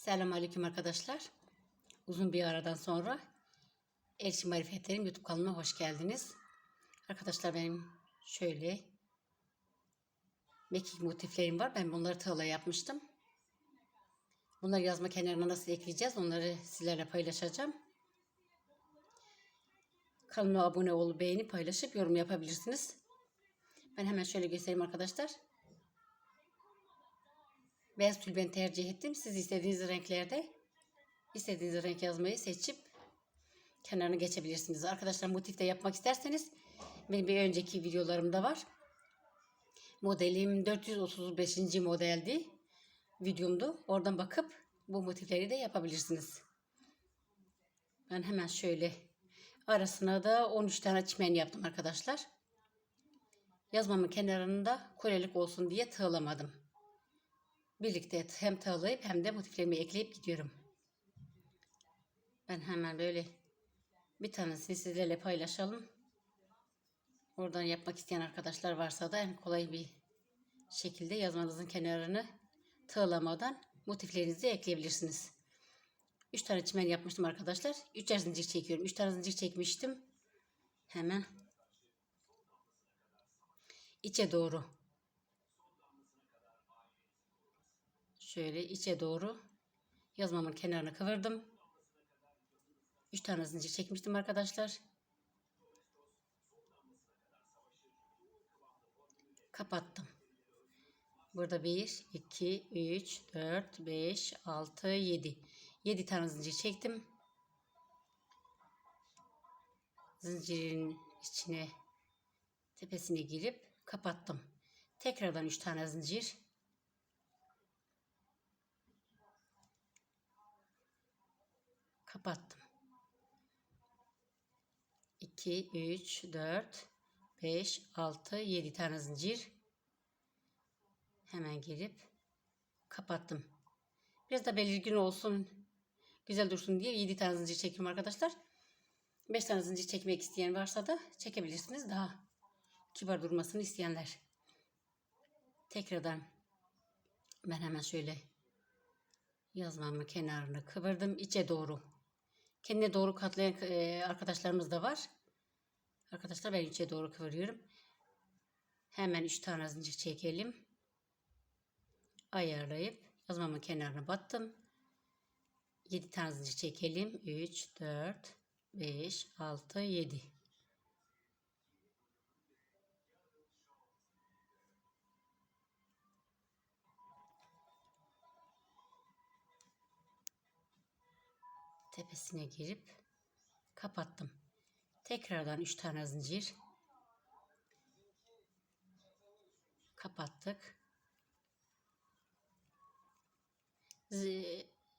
Selamünaleyküm arkadaşlar. Uzun bir aradan sonra Elçi Marifetlerim YouTube kanalına hoş geldiniz. Arkadaşlar benim şöyle mekik motiflerim var. Ben bunları tığla yapmıştım. Bunları yazma kenarına nasıl ekleyeceğiz onları sizlerle paylaşacağım. Kanalıma abone olup beğenip paylaşıp yorum yapabilirsiniz. Ben hemen şöyle göstereyim arkadaşlar. Beyaz tül ben tercih ettim. Siz istediğiniz renklerde istediğiniz renk yazmayı seçip kenarını geçebilirsiniz. Arkadaşlar motif de yapmak isterseniz benim bir önceki videolarımda var. Modelim 435. modeldi. Videomdu. Oradan bakıp bu motifleri de yapabilirsiniz. Ben hemen şöyle arasına da 13 tane çimen yaptım arkadaşlar. Yazmamın kenarında kolelik olsun diye tığlamadım. Birlikte hem tığlayıp hem de motiflerimi ekleyip gidiyorum. Ben hemen böyle bir tanesini sizlerle paylaşalım. Oradan yapmak isteyen arkadaşlar varsa da en kolay bir şekilde yazmanızın kenarını tığlamadan motiflerinizi ekleyebilirsiniz. 3 tane çimen yapmıştım arkadaşlar. 3'er zincir çekiyorum. 3 tane zincir çekmiştim. Hemen içe doğru şöyle içe doğru yazmamın kenarını kıvırdım. 3 tane zincir çekmiştim arkadaşlar. Kapattım. Burada 1, 2, 3, 4, 5, 6, 7. 7 tane zincir çektim. Zincirin içine tepesine girip kapattım. Tekrardan 3 tane zincir. Kapattım. 2, 3, 4, 5, 6, 7 tane zincir. Hemen girip kapattım. Biraz da belirgin olsun, güzel dursun diye 7 tane zincir çekiyorum arkadaşlar. 5 tane zincir çekmek isteyen varsa da çekebilirsiniz. Daha kibar durmasını isteyenler. Tekrardan ben hemen şöyle yazmamın kenarını kıvırdım içe doğru. Kendine doğru katlayan e, arkadaşlarımız da var. Arkadaşlar ben içe doğru kıvırıyorum. Hemen 3 tane zincir çekelim. Ayarlayıp yazmamın kenarına battım. 7 tane zincir çekelim. 3, 4, 5, 6, 7. Tepesine girip kapattım. Tekrardan 3 tane zincir. Kapattık.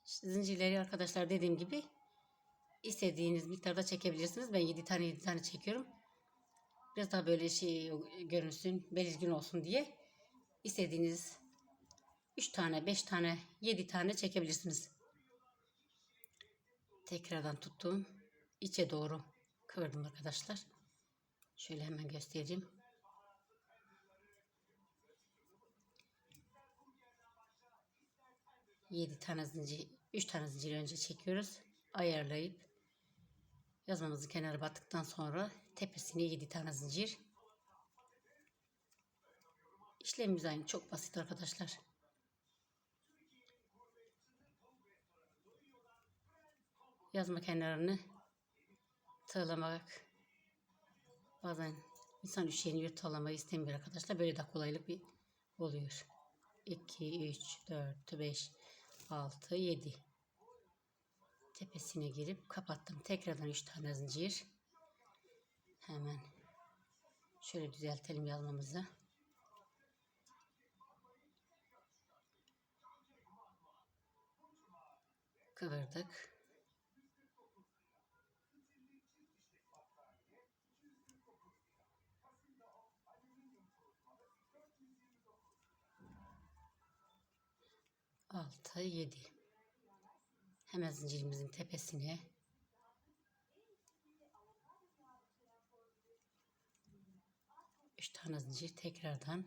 Zincirleri arkadaşlar dediğim gibi istediğiniz miktarda çekebilirsiniz. Ben 7 tane 7 tane çekiyorum. Biraz daha böyle şey görünsün, belirgin olsun diye istediğiniz 3 tane, 5 tane, 7 tane çekebilirsiniz. Tekrardan tuttum. içe doğru kıvırdım arkadaşlar. Şöyle hemen göstereyim. Yedi tane zincir, üç tane zincir önce çekiyoruz. Ayarlayıp yazmamızı kenara battıktan sonra tepesine yedi tane zincir. İşlemimiz aynı. Çok basit arkadaşlar. Yazma kenarını tığlamak bazen insan üşeniyor tığlamayı istemiyor arkadaşlar. Böyle de kolaylık bir oluyor. 2, 3, 4, 5, 6, 7. Tepesine girip kapattım. Tekrardan 3 tane zincir. Hemen şöyle düzeltelim yazmamızı. Kıvırdık. Altı, yedi. Hemen zincirimizin tepesine üç tane zincir tekrardan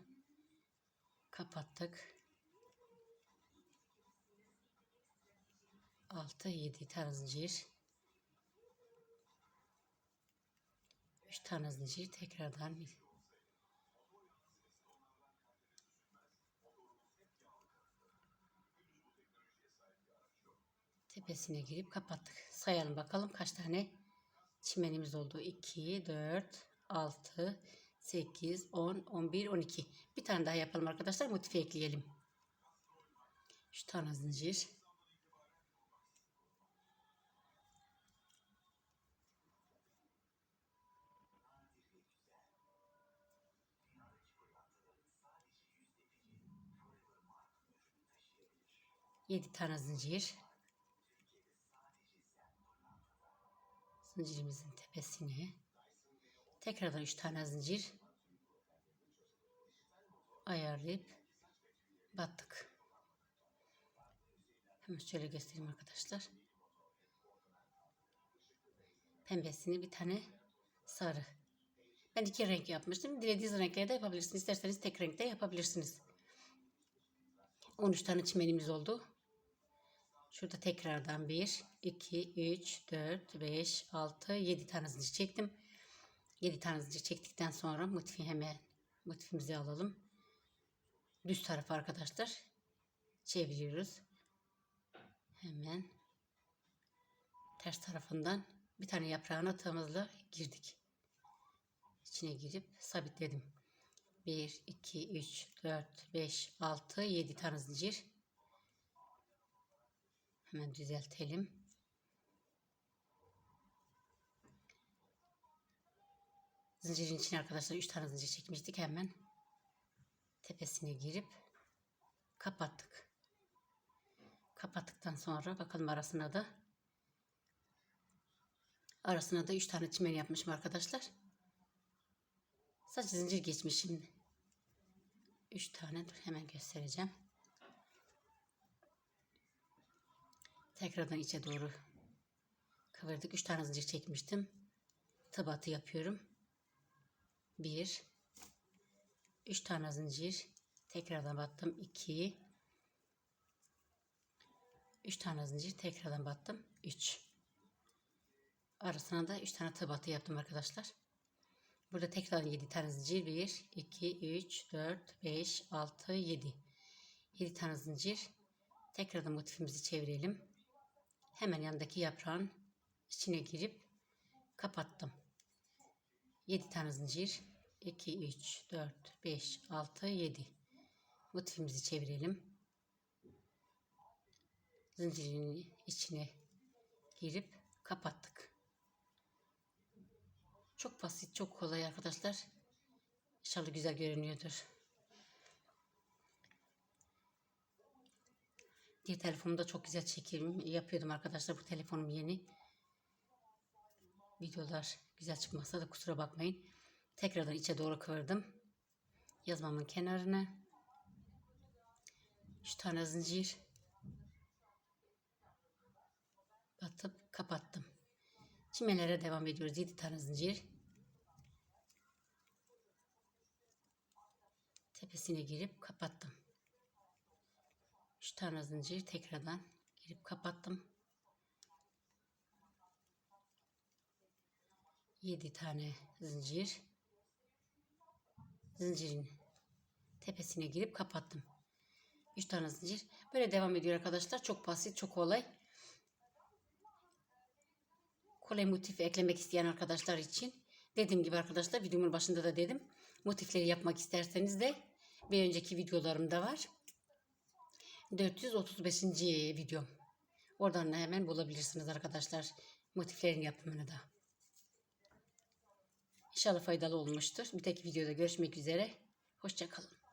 kapattık. 6, 7 tane zincir. 3 tane zincir tekrardan tepesine girip kapattık. Sayalım bakalım kaç tane çimenimiz oldu. 2, 4, 6, 8, 10, 11, 12. Bir tane daha yapalım arkadaşlar. Motifi ekleyelim. 3 tane zincir. Yedi tane zincir. Zincirimizin tepesine tekrardan üç tane zincir ayarlayıp battık. Hemen şöyle göstereyim arkadaşlar. Pembesini bir tane sarı. Ben iki renk yapmıştım. Dilediğiniz renklerde yapabilirsiniz. İsterseniz tek renkte yapabilirsiniz. 13 tane çimenimiz oldu. Şurada tekrardan 1, 2, 3, 4, 5, 6, 7 tane zincir çektim. 7 tane zincir çektikten sonra motifi hemen motifimizi alalım. Düz taraf arkadaşlar. Çeviriyoruz. Hemen ters tarafından bir tane yaprağın atağımızla girdik. İçine girip sabitledim. 1, 2, 3, 4, 5, 6, 7 tane zincir. Hemen düzeltelim. Zincirin içine arkadaşlar 3 tane zincir çekmiştik. Hemen tepesine girip kapattık. Kapattıktan sonra bakalım arasına da arasına da 3 tane çimen yapmışım arkadaşlar. Sadece zincir geçmişim. 3 tane dur hemen göstereceğim. Tekrardan içe doğru kıvırdık. 3 tane zincir çekmiştim. Tabatı yapıyorum. 1 3 tane zincir tekrardan battım. 2 3 tane zincir tekrardan battım. 3 arasına da 3 tane tabatı yaptım arkadaşlar. Burada tekrar 7 tane zincir. 1, 2, 3, 4, 5, 6, 7. 7 tane zincir. Tekrardan motifimizi çevirelim. Hemen yanındaki yaprağın içine girip kapattım. 7 tane zincir. 2, 3, 4, 5, 6, 7. Motifimizi çevirelim. Zincirin içine girip kapattık. Çok basit, çok kolay arkadaşlar. İnşallah güzel görünüyordur. Diğer telefonumda çok güzel çekim yapıyordum arkadaşlar. Bu telefonum yeni. Videolar güzel çıkmasa da kusura bakmayın. Tekrardan içe doğru kıvırdım. Yazmamın kenarına. 3 tane zincir. Batıp kapattım. Çimelere devam ediyoruz. 7 tane zincir. Tepesine girip kapattım. 3 tane zincir tekrardan girip kapattım. 7 tane zincir. Zincirin tepesine girip kapattım. 3 tane zincir. Böyle devam ediyor arkadaşlar. Çok basit, çok kolay. Kolay motif eklemek isteyen arkadaşlar için dediğim gibi arkadaşlar videomun başında da dedim. Motifleri yapmak isterseniz de bir önceki videolarımda var. 435. videom. Oradan da hemen bulabilirsiniz arkadaşlar. Motiflerin yapımını da. İnşallah faydalı olmuştur. Bir tek videoda görüşmek üzere. Hoşçakalın.